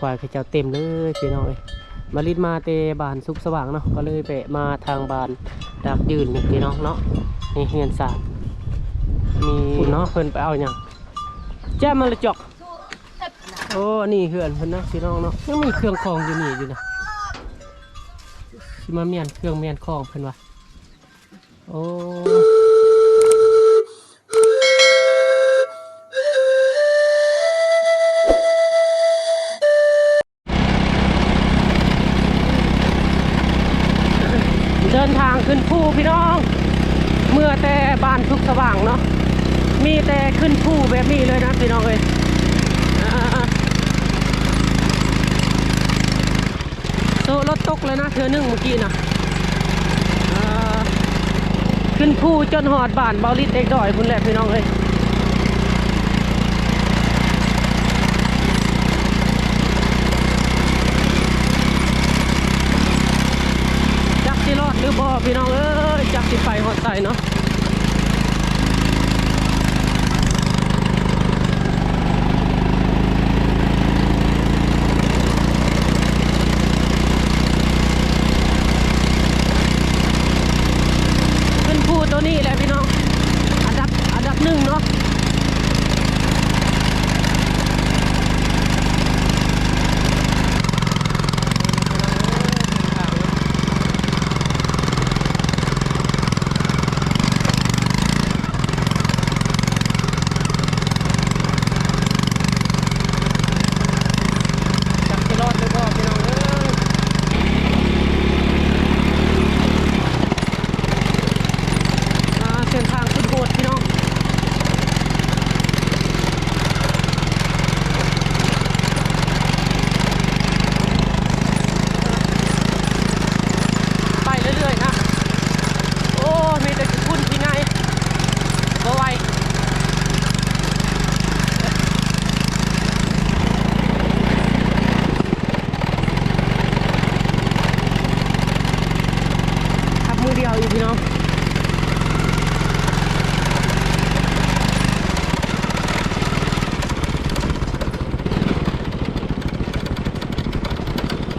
ควายเขาเจ้าเต็มเลยพี่น้องเอ้ยมาลิดมาเตบานสุกสว่างเนาะก็เลยไปมาทางบานดักยืนนี่พี่น้องเนาะนี่เฮือนสาดมีเนาะเพิ่นไปเอาหยังแจ้มมาละจอกโอ้นี่เฮือนเพิ่นนะพี่น้องเนาะยังมีเครื่องคองอยู่นี่อยู่นะสิมาเมียนเครื่องเมียนคองเพิ่นว่าโอ้ ดินทางขึ้นภูพี่น้อง เมื่อแต่บ้านทุกสว่างเนาะมีแต่ขึ้นภูแบบนี้เลยนะพี่น้องเลยโซรถตกเลยนะเธอหนึ่งเมื่อกี้นะขึ้นภูจนหอดบ้านเบาลิดเด็กดอยคุณแหละพี่น้องเลยจักสิรอดหรือบ่พี่น้องเอ้ยจักสิไปหอดใส่เนาะ ขึ้ นี้แหละพี่น้อง อันดับอันดับหนึ่งเนาะ จักจะรอดหรือเปล่าพี่น้องเอ้ย อ่าเส้นทางขึ้นโหดพี่น้อง ไปเรื่อยๆนะ โอ้ มีแต่คุณที่ไงบ่ไหวขับมือเดียวอยู่พี่น้อง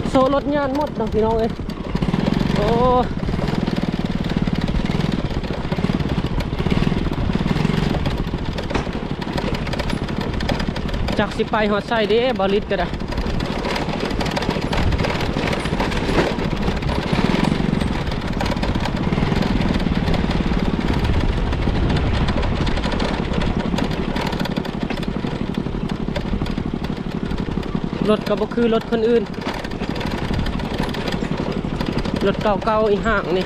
โซรถยานหมดนะพี่น้องเอ้ยโอ้จากสิไปหอดไส้เด้บอลิสก็ได้รถก็บ่คือรถคนอื่น รถเก่าๆอีห่างนี่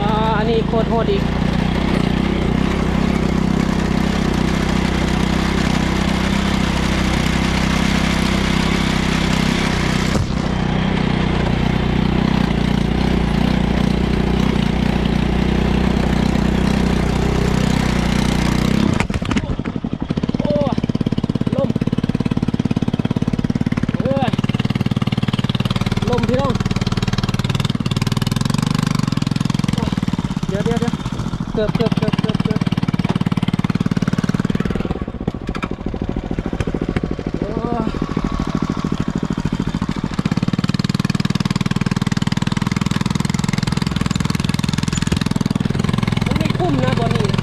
อ่าอันนี้โคตรโหดอีก โอ้ลมเอ้ยลมพี่น้อง เดี๋ยวเดี๋ยวเดี๋ยวเกือบเกือบเกือบเกือบเกือบโอ้มันไม่คุ้มนะบอลนี่นะ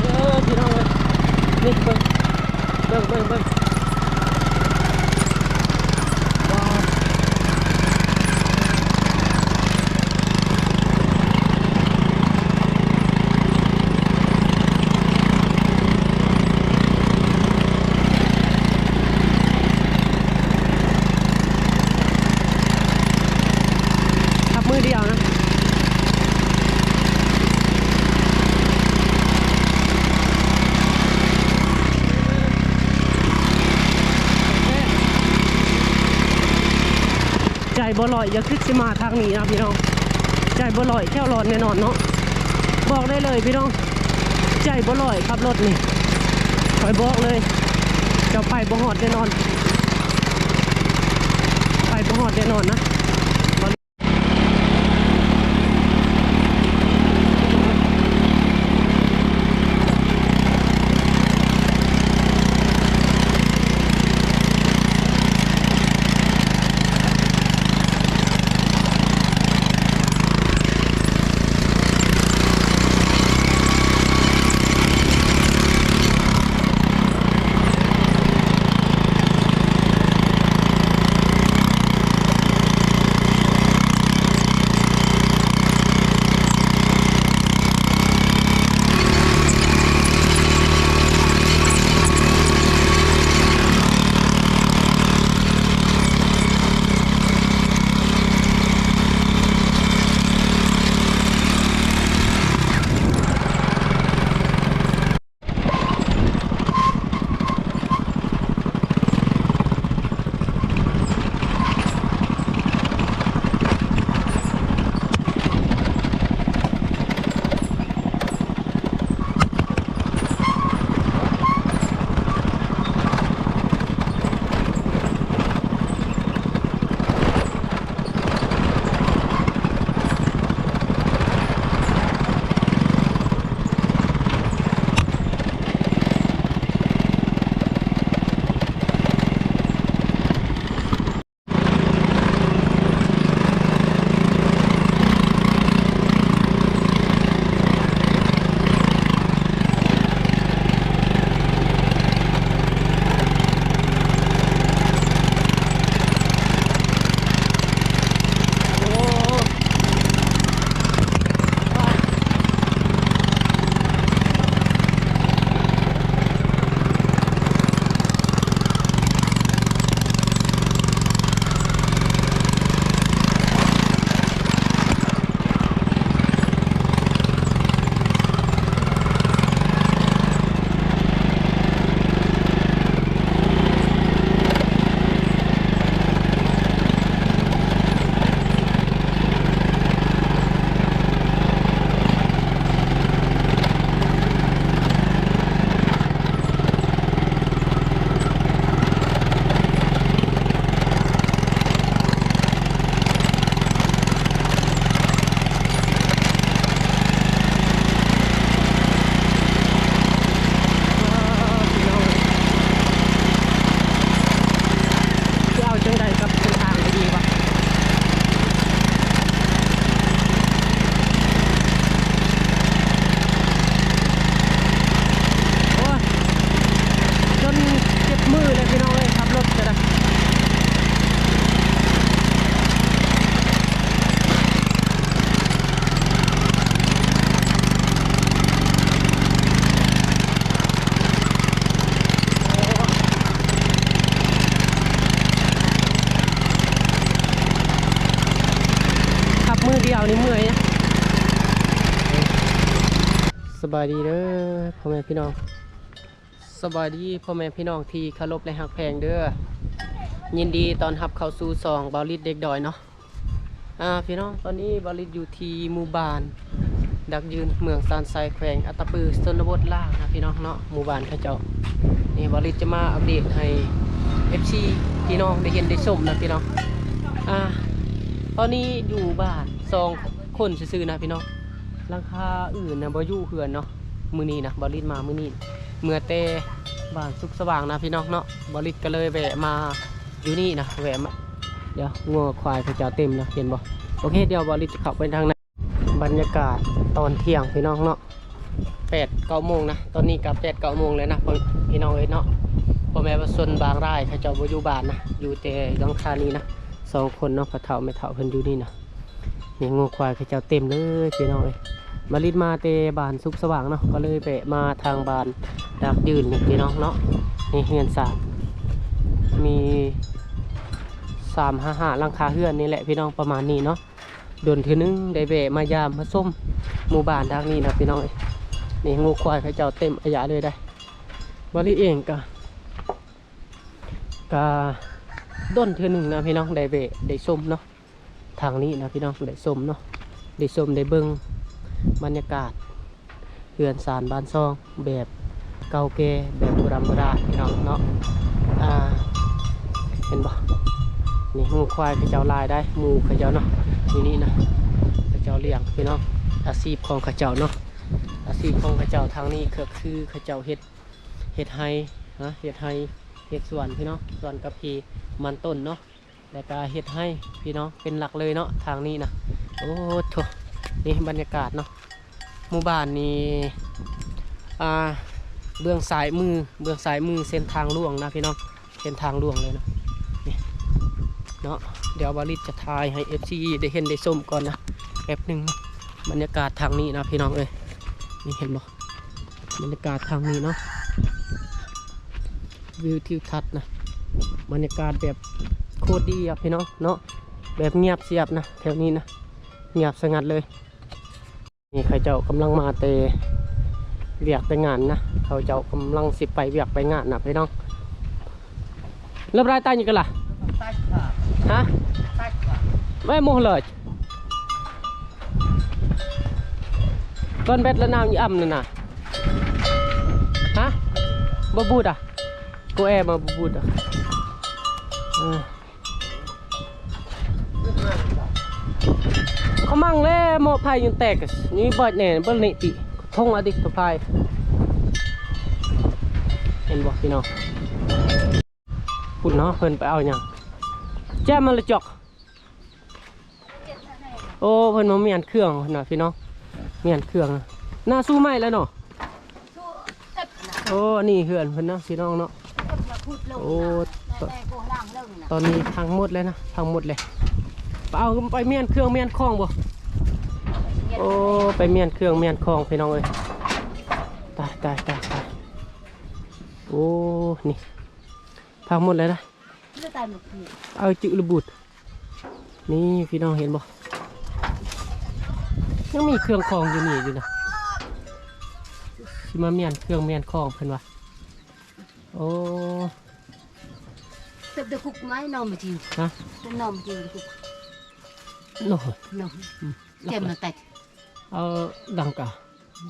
เออพี่น้องเลยนี่เบิ่งเบิ่งเบิ่งเบิ่งว้าวขับมือเดียวนะ ใจ บ่ลอยอย่าคิดสิมาทางนี้นะพี่น้อง ใจบ่ลอยแค่รอดแน่นอนเนาะ บอกได้เลยพี่น้อง ใจบ่ลอยขับรถนี่คอยบอกเลยจะไปบ่หอดแน่นอน ไปบ่หอดแน่นอนนะ บายดีเด้อพ่อแม่พี่น้องสบายดีพ่อแม่พี่น้องที่เคารพและหักแพงเด้อยินดีตอนรับเข้าสู่ซองบาลิดเด็กดอยเนาะอ่าพี่น้องตอนนี้บาลิดอยู่ที่หมู่บ้าน ดักยืนเมืองซานไซแขวงอัตปือชนบทล่างนะพี่น้องเนาะหมู่บ้านเขาเจ้านี่บาลิดจะมาอัปเดตให้ FC พี่น้องได้เห็นได้ชมนะพี่น้องอ่าตอนนี้อยู่บ้านสองคนซื่อๆนะพี่น้อง หลังคาอื่นนะบอยู่เขื่อนเนาะมือนี้นะบริษมามือนี้เมื่อแต่บ้านสุขสว่างนะพี่น้องเนาะบริษก็เลยแวะมาอยู่นี่นะแวะมาเดี๋ยวงัวควายเขาเจะเต็มนะเห็นบ่โอเคเดี๋ยวบริษจะข้าไปทางในบรรยากาศตอนเที่ยงพี่น้องเนาะแปดเก้าโมงนะตอนนี้กับแปดเก้าโมงเลยนะพี่น้องเอ้ยเนาะพ่อแม่ว่าส่วนบางรายเขาเจ้าบอยู่บ้านนะอยู่แต่หลังคานี้นะสองคนเนาะพ่อเฒ่าแม่เฒ่าเพิ่นอยู่นี่นะ นี่งัวควายเขาเจ้าเต็มเลยพี่น้องเอ้ยมาลิดมาเตบานสุขสว่างเนาะก็เลยไปมาทางบานดักยืนนี่พี่น้องเนาะนี่เฮือนสามมีสามห้าห้าลังคาเฮือนนี่แหละพี่น้องประมาณนี้เนาะโดนทีนึงได้แวะมายามมาส้มหมู่บ้านทางนี้นะพี่น้องนี่งูควายเขาเจ้าเต็มอายะเลยได้บริเองก็ก็ด้นเทือหนึ่งนะพี่น้องได้แวะได้ส้มเนาะ ทางนี้นะพี่น้องได้ส้มเนาะได้ส้มได้เบิ้งบรรยากาศเรือนสารบ้านซอง แบบเก่าแก่แบบโบราณโบราณพี่น้องเนาะอ่าเห็นบ่นี่หมูควายขเจ้าลายได้หมูขเจ้าเนาะนี่นี่นะขเจ้าเลี้ยงพี่น้องอาชีพของขเจ้าเนาะอาชีพของขเจ้าทางนี้ก็คือขเจ้าเฮ็ดเฮ็ดไฮนะเฮ็ดไฮเฮ็ดสวนพี่น้องสวนกะพีมันต้นเนาะ แล้วก็เฮ็ดให้พี่น้องเป็นหลักเลยเนาะทางนี้นะโอ้โถนี่บรรยากาศเนาะหมู่บ้านนี้อ่าเบื้องซ้ายมือเบื้องซ้ายมือเส้นทางล่วงนะพี่น้องเส้นทางล่วงเลยเนาะนี่เนาะเดี๋ยวบาริสจะทายให้ FC ได้เห็นได้ชมก่อนนะแป๊บหนึ่งนะบรรยากาศทางนี้นะพี่น้องเอ้ยนี่เห็นบ่บรรยากาศทางนี้เนาะวิวทิวทัศน์นะบรรยากาศแบบ โคตรดีอะพี่น้องเนาะแบบเงียบเสียบนะแถวนี้นะเงียบสงัดเลยนี่เขาเจ้ากำลังมาเตะเวียกไปงานนะเขาเจ้ากำลังสิไปเวียกไปงานนะพี่น้องเริ่มรายใตายยังกันล่ะฮะไม่โมเลยก้นเบ็ดแล้วน้ำยี่อ่ำนั่นน่ะฮ ขมังเล่โมพายยุนแตกนี่เบิดเนี่ยเบิดนี่ติทงอดิกตัวพายเห็นบอกพี่น้องพุ่นเนาะเพิ่นไปเอาอย่างแจ้มมันละจอกโอ้เพิ่นมาเมียนเครื่องน่อยพี่น้องเมียนเครื่องน้าสู้ไหมแล้วเนาะโอ้นี่เหือนเพิ่นเนาะพี่น้องเนาะโอ้ตอนนี้ทั้งหมดเลยนะทั้งหมดเลย เอาไปเมียนเครื่องเมียนคล้องบ่โอ้ไปเมียนเครื่องเมียนคลองพี่น้องเอ้ยตายตายตายตายโอ้นี่พังหมดเลยนะเอาจืดระบุดนี่พี่น้องเห็นบ่ยังมีเครื่องคลองอยู่นี่อยู่นะสิมาเมียนเครื่องเมียนคลองเพิ่นว่าโอ้ Tập được cục máy nằm mà chịu ฮะ Nó nằm chịu được cục โน่ nằm อืม Kèm là tạch เอาดังกะ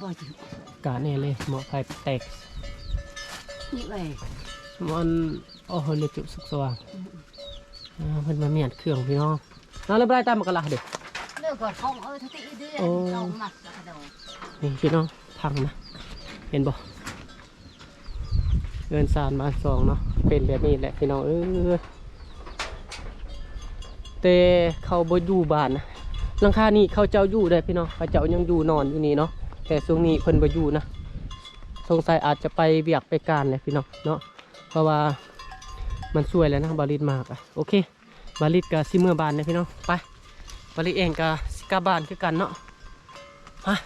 Bỏ chịu กะเนี่ยเลยหมอไฟแตก Như vậy มันโอ้โหเลยจุดสุกสว่างอ่าเพิ่นมาเมียนเครื่องพี่น้องน้าเริ่มได้ตามมากระลาเด็ก Nếu còn không ơi thôi tị đi Ồ. Đầu mặt là cái đầu นี่พี่น้องพังนะเห็นบ่เงินสารบานสองเนาะเป็นแบบนี้แหละพี่น้องเออ แต่เขาบ่อยู่บ้านนะหลังคานี่เขาเจ้าอยู่ได้พี่น้องเขาเจ้ายังอยู่นอนอยู่นี่เนาะแต่ช่วงนี้เพิ่นบ่อยู่นะสงสัยอาจจะไปเบียกไปการเลยพี่น้องเนาะเพราะว่ามันสวยแล้วนะบาริดมากอะโอเค บาริดกับซิเมื่อบานนะพี่น้องไปบาริดเองกับิกาบานคือกันเนาะฮะ